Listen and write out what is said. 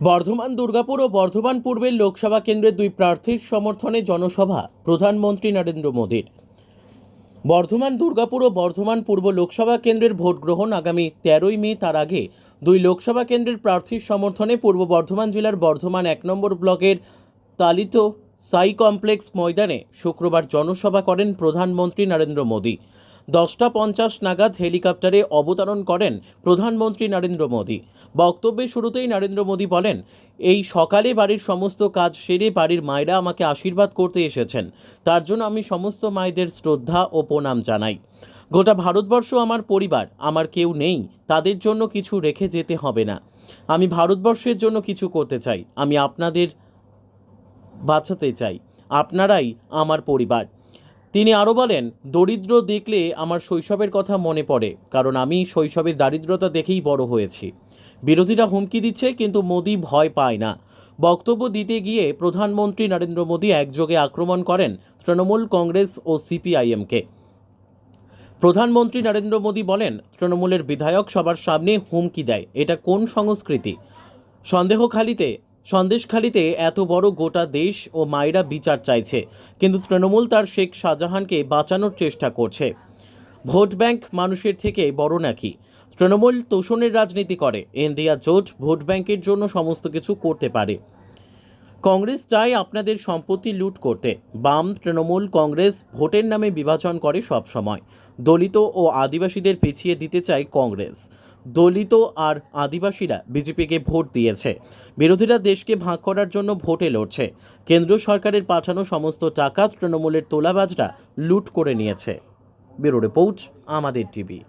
বর্ধমান, দুর্গাপুর ও বর্ধমান পূর্বের লোকসভা কেন্দ্রের দুই প্রার্থীর সমর্থনে জনসভা প্রধানমন্ত্রী নরেন্দ্র মোদীর। বর্ধমান, দুর্গাপুর ও বর্ধমান পূর্ব লোকসভা কেন্দ্রের ভোট গ্রহণ আগামী তেরোই মে তার আগে দুই লোকসভা কেন্দ্রের প্রার্থীর সমর্থনে পূর্ব বর্ধমান জেলার বর্ধমান এক নম্বর ব্লকের তালিত সাই কমপ্লেক্স ময়দানে শুক্রবার জনসভা করেন প্রধানমন্ত্রী নরেন্দ্র মোদী। দশটা পঞ্চাশ নাগাদ হেলিকপ্টারে অবতরণ করেন প্রধানমন্ত্রী নরেন্দ্র মোদী। বক্তব্যের শুরুতেই নরেন্দ্র মোদী বলেন, এই সকালে বাড়ির সমস্ত কাজ সেরে বাড়ির মায়েরা আমাকে আশীর্বাদ করতে এসেছেন। তার জন্য আমি সমস্ত মায়েদের শ্রদ্ধা ও প্রণাম জানাই। গোটা ভারতবর্ষ আমার পরিবার, আমার কেউ নেই, তাদের জন্য কিছু রেখে যেতে হবে না। আমি ভারতবর্ষের জন্য কিছু করতে চাই। আমি আপনাদের বাঁচাতে চাই। আপনারাই আমার পরিবার। তিনি আরও বলেন, দরিদ্র দেখলে আমার শৈশবের কথা মনে পড়ে, কারণ আমি শৈশবের দারিদ্রতা দেখেই বড় হয়েছি। বিরোধীরা হুমকি দিচ্ছে, কিন্তু মোদি ভয় পায় না। বক্তব্য দিতে গিয়ে প্রধানমন্ত্রী নরেন্দ্র মোদী একযোগে আক্রমণ করেন তৃণমূল কংগ্রেস ও সিপিআইএমকে। প্রধানমন্ত্রী নরেন্দ্র মোদী বলেন, তৃণমূলের বিধায়ক সবার সামনে হুমকি দেয়, এটা কোন সংস্কৃতি? সন্দেহখালিতে সন্দেশখালিতে এত বড় গোটা দেশ ও মায়েরা বিচার চাইছে। কিন্তু তৃণমূল তার শেখ শাহজাহানকে বাঁচানোর চেষ্টা করছে। ভোট ব্যাংক মানুষের থেকে বড় নাকি? তৃণমূল তোষণের রাজনীতি করে। ইন্ডিয়া জোট ভোট ব্যাংকের জন্য সমস্ত কিছু করতে পারে। কংগ্রেস চায় আপনাদের সম্পত্তি লুট করতে। বাম তৃণমূল কংগ্রেস ভোটের নামে বিভাজন করে সব সময় দলিত ও আদিবাসীদের পিছিয়ে দিতে চায় কংগ্রেস। দলিত আর আদিবাসীরা বিজেপিকে ভোট দিয়েছে। বিরোধীরা দেশকে ভাগ করার জন্য ভোটে লড়ছে। কেন্দ্র সরকারের পাঠানো সমস্ত টাকা তৃণমূলের তোলাবাজরা লুট করে নিয়েছে। ব্যুরো রিপোর্ট, আমাদের টিভি।